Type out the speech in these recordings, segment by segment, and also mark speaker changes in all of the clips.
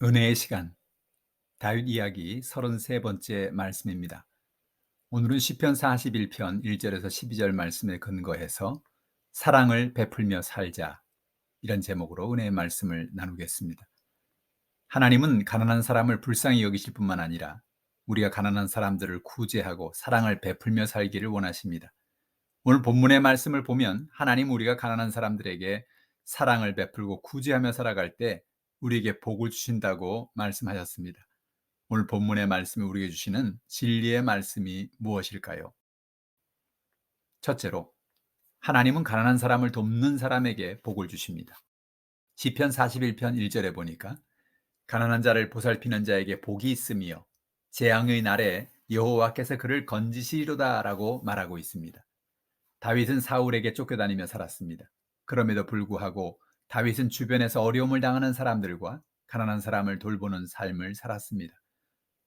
Speaker 1: 은혜의 시간 다윗 이야기 33번째 말씀입니다. 오늘은 시편 41편 1절에서 12절 말씀에 근거해서 사랑을 베풀며 살자 이런 제목으로 은혜의 말씀을 나누겠습니다. 하나님은 가난한 사람을 불쌍히 여기실 뿐만 아니라 우리가 가난한 사람들을 구제하고 사랑을 베풀며 살기를 원하십니다. 오늘 본문의 말씀을 보면 하나님 우리가 가난한 사람들에게 사랑을 베풀고 구제하며 살아갈 때 우리에게 복을 주신다고 말씀하셨습니다. 오늘 본문의 말씀이 우리에게 주시는 진리의 말씀이 무엇일까요? 첫째로 하나님은 가난한 사람을 돕는 사람에게 복을 주십니다. 시편 41편 1절에 보니까 가난한 자를 보살피는 자에게 복이 있으며 재앙의 날에 여호와께서 그를 건지시리로다라고 말하고 있습니다. 다윗은 사울에게 쫓겨다니며 살았습니다. 그럼에도 불구하고 다윗은 주변에서 어려움을 당하는 사람들과 가난한 사람을 돌보는 삶을 살았습니다.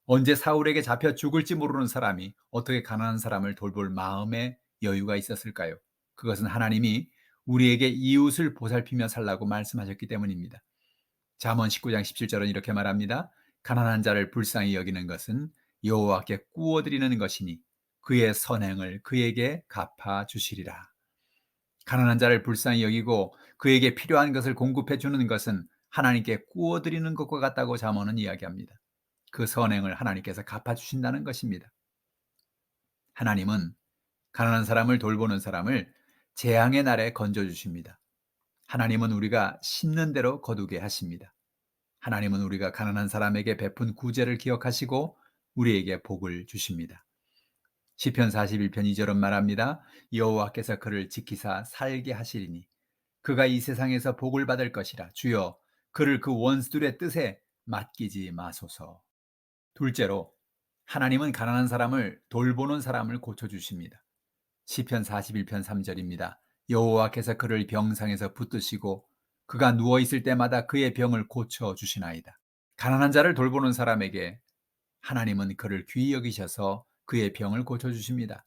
Speaker 1: 언제 사울에게 잡혀 죽을지 모르는 사람이 어떻게 가난한 사람을 돌볼 마음의 여유가 있었을까요? 그것은 하나님이 우리에게 이웃을 보살피며 살라고 말씀하셨기 때문입니다. 잠언 19장 17절은 이렇게 말합니다. 가난한 자를 불쌍히 여기는 것은 여호와께 꾸어드리는 것이니 그의 선행을 그에게 갚아 주시리라. 가난한 자를 불쌍히 여기고 그에게 필요한 것을 공급해 주는 것은 하나님께 구워 드리는 것과 같다고 잠언은 이야기합니다. 그 선행을 하나님께서 갚아 주신다는 것입니다. 하나님은 가난한 사람을 돌보는 사람을 재앙의 날에 건져 주십니다. 하나님은 우리가 심는 대로 거두게 하십니다. 하나님은 우리가 가난한 사람에게 베푼 구제를 기억하시고 우리에게 복을 주십니다. 시편 41편 2절은 말합니다. 여호와께서 그를 지키사 살게 하시리니 그가 이 세상에서 복을 받을 것이라 주여 그를 그 원수들의 뜻에 맡기지 마소서. 둘째로 하나님은 가난한 사람을 돌보는 사람을 고쳐 주십니다. 시편 41편 3절입니다. 여호와께서 그를 병상에서 붙드시고 그가 누워 있을 때마다 그의 병을 고쳐 주시나이다. 가난한 자를 돌보는 사람에게 하나님은 그를 귀히 여기셔서 그의 병을 고쳐 주십니다.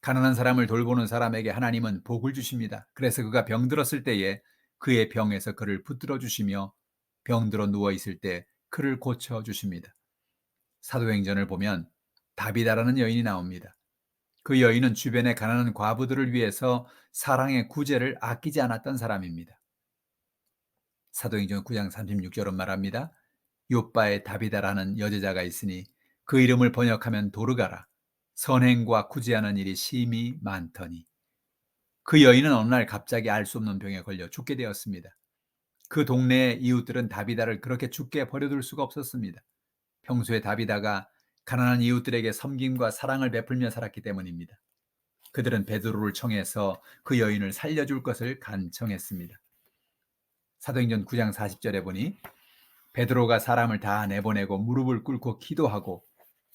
Speaker 1: 가난한 사람을 돌보는 사람에게 하나님은 복을 주십니다. 그래서 그가 병들었을 때에 그의 병에서 그를 붙들어 주시며 병들어 누워 있을 때 그를 고쳐 주십니다. 사도행전을 보면 다비다라는 여인이 나옵니다. 그 여인은 주변의 가난한 과부들을 위해서 사랑의 구제를 아끼지 않았던 사람입니다. 사도행전 9장 36절은 말합니다. 요바의 다비다라는 여제자가 있으니 그 이름을 번역하면 도르가라. 선행과 구제하는 일이 심히 많더니 그 여인은 어느 날 갑자기 알 수 없는 병에 걸려 죽게 되었습니다. 그 동네의 이웃들은 다비다를 그렇게 죽게 버려둘 수가 없었습니다. 평소에 다비다가 가난한 이웃들에게 섬김과 사랑을 베풀며 살았기 때문입니다. 그들은 베드로를 청해서 그 여인을 살려줄 것을 간청했습니다. 사도행전 9장 40절에 보니 베드로가 사람을 다 내보내고 무릎을 꿇고 기도하고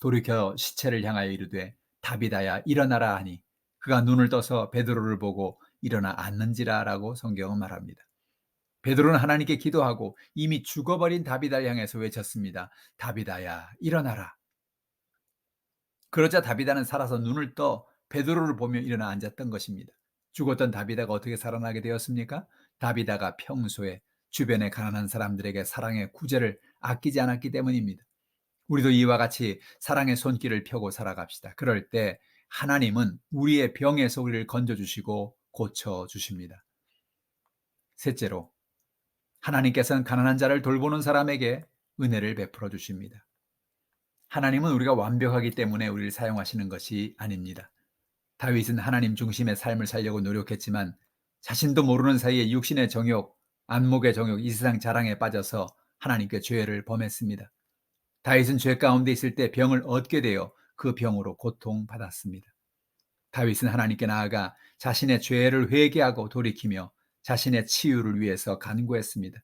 Speaker 1: 돌이켜 시체를 향하여 이르되 다비다야 일어나라 하니 그가 눈을 떠서 베드로를 보고 일어나 앉는지라라고 성경은 말합니다. 베드로는 하나님께 기도하고 이미 죽어버린 다비다를 향해서 외쳤습니다. 다비다야 일어나라. 그러자 다비다는 살아서 눈을 떠 베드로를 보며 일어나 앉았던 것입니다. 죽었던 다비다가 어떻게 살아나게 되었습니까? 다비다가 평소에 주변의 가난한 사람들에게 사랑의 구제를 아끼지 않았기 때문입니다. 우리도 이와 같이 사랑의 손길을 펴고 살아갑시다. 그럴 때 하나님은 우리의 병에서 우리를 건져주시고 고쳐주십니다. 셋째로, 하나님께서는 가난한 자를 돌보는 사람에게 은혜를 베풀어 주십니다. 하나님은 우리가 완벽하기 때문에 우리를 사용하시는 것이 아닙니다. 다윗은 하나님 중심의 삶을 살려고 노력했지만 자신도 모르는 사이에 육신의 정욕, 안목의 정욕, 이 세상 자랑에 빠져서 하나님께 죄를 범했습니다. 다윗은 죄 가운데 있을 때 병을 얻게 되어 그 병으로 고통받았습니다. 다윗은 하나님께 나아가 자신의 죄를 회개하고 돌이키며 자신의 치유를 위해서 간구했습니다.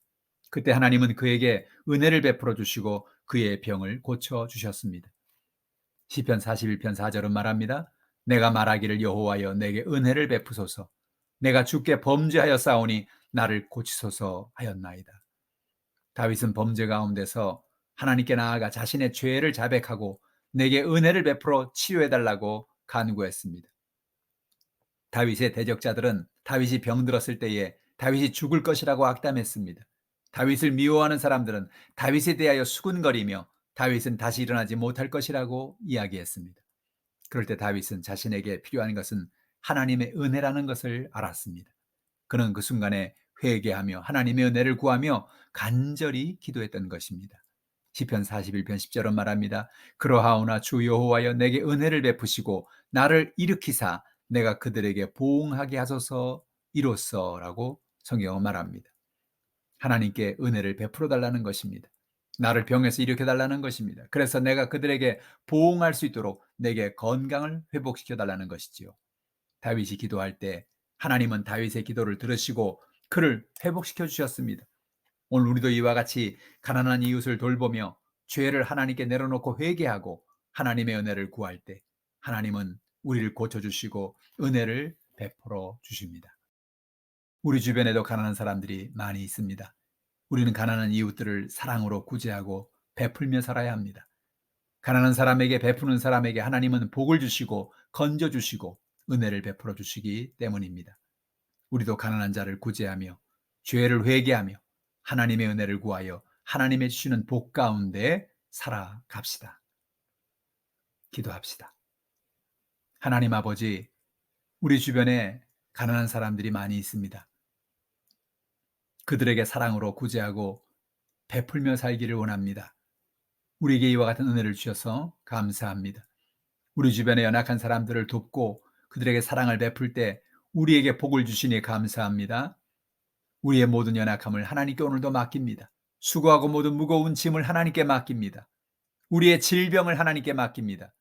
Speaker 1: 그때 하나님은 그에게 은혜를 베풀어 주시고 그의 병을 고쳐 주셨습니다. 시편 41편 4절은 말합니다. 내가 말하기를 여호와여 내게 은혜를 베푸소서 내가 주께 범죄하여 싸우니 나를 고치소서 하였나이다. 다윗은 범죄 가운데서 하나님께 나아가 자신의 죄를 자백하고 내게 은혜를 베풀어 치유해달라고 간구했습니다. 다윗의 대적자들은 다윗이 병들었을 때에 다윗이 죽을 것이라고 악담했습니다. 다윗을 미워하는 사람들은 다윗에 대하여 수군거리며 다윗은 다시 일어나지 못할 것이라고 이야기했습니다. 그럴 때 다윗은 자신에게 필요한 것은 하나님의 은혜라는 것을 알았습니다. 그는 그 순간에 회개하며 하나님의 은혜를 구하며 간절히 기도했던 것입니다. 시편 41편 10절은 말합니다. 그러하오나 주 여호와여 내게 은혜를 베푸시고 나를 일으키사 내가 그들에게 보응하게 하소서 이로써라고 성경은 말합니다. 하나님께 은혜를 베풀어 달라는 것입니다. 나를 병에서 일으켜 달라는 것입니다. 그래서 내가 그들에게 보응할 수 있도록 내게 건강을 회복시켜 달라는 것이지요. 다윗이 기도할 때 하나님은 다윗의 기도를 들으시고 그를 회복시켜 주셨습니다. 오늘 우리도 이와 같이 가난한 이웃을 돌보며 죄를 하나님께 내려놓고 회개하고 하나님의 은혜를 구할 때 하나님은 우리를 고쳐주시고 은혜를 베풀어 주십니다. 우리 주변에도 가난한 사람들이 많이 있습니다. 우리는 가난한 이웃들을 사랑으로 구제하고 베풀며 살아야 합니다. 가난한 사람에게 베푸는 사람에게 하나님은 복을 주시고 건져 주시고 은혜를 베풀어 주시기 때문입니다. 우리도 가난한 자를 구제하며 죄를 회개하며 하나님의 은혜를 구하여 하나님의 주시는 복 가운데 살아갑시다. 기도합시다. 하나님 아버지, 우리 주변에 가난한 사람들이 많이 있습니다. 그들에게 사랑으로 구제하고 베풀며 살기를 원합니다. 우리에게 이와 같은 은혜를 주셔서 감사합니다. 우리 주변에 연약한 사람들을 돕고 그들에게 사랑을 베풀 때 우리에게 복을 주시니 감사합니다. 우리의 모든 연약함을 하나님께 오늘도 맡깁니다. 수고하고 모든 무거운 짐을 하나님께 맡깁니다. 우리의 질병을 하나님께 맡깁니다.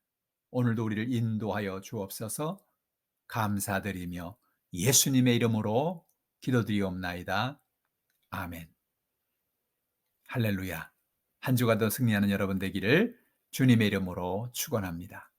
Speaker 1: 오늘도 우리를 인도하여 주옵소서 감사드리며 예수님의 이름으로 기도드리옵나이다. 아멘. 할렐루야. 한 주가 더 승리하는 여러분 되기를 주님의 이름으로 축원합니다.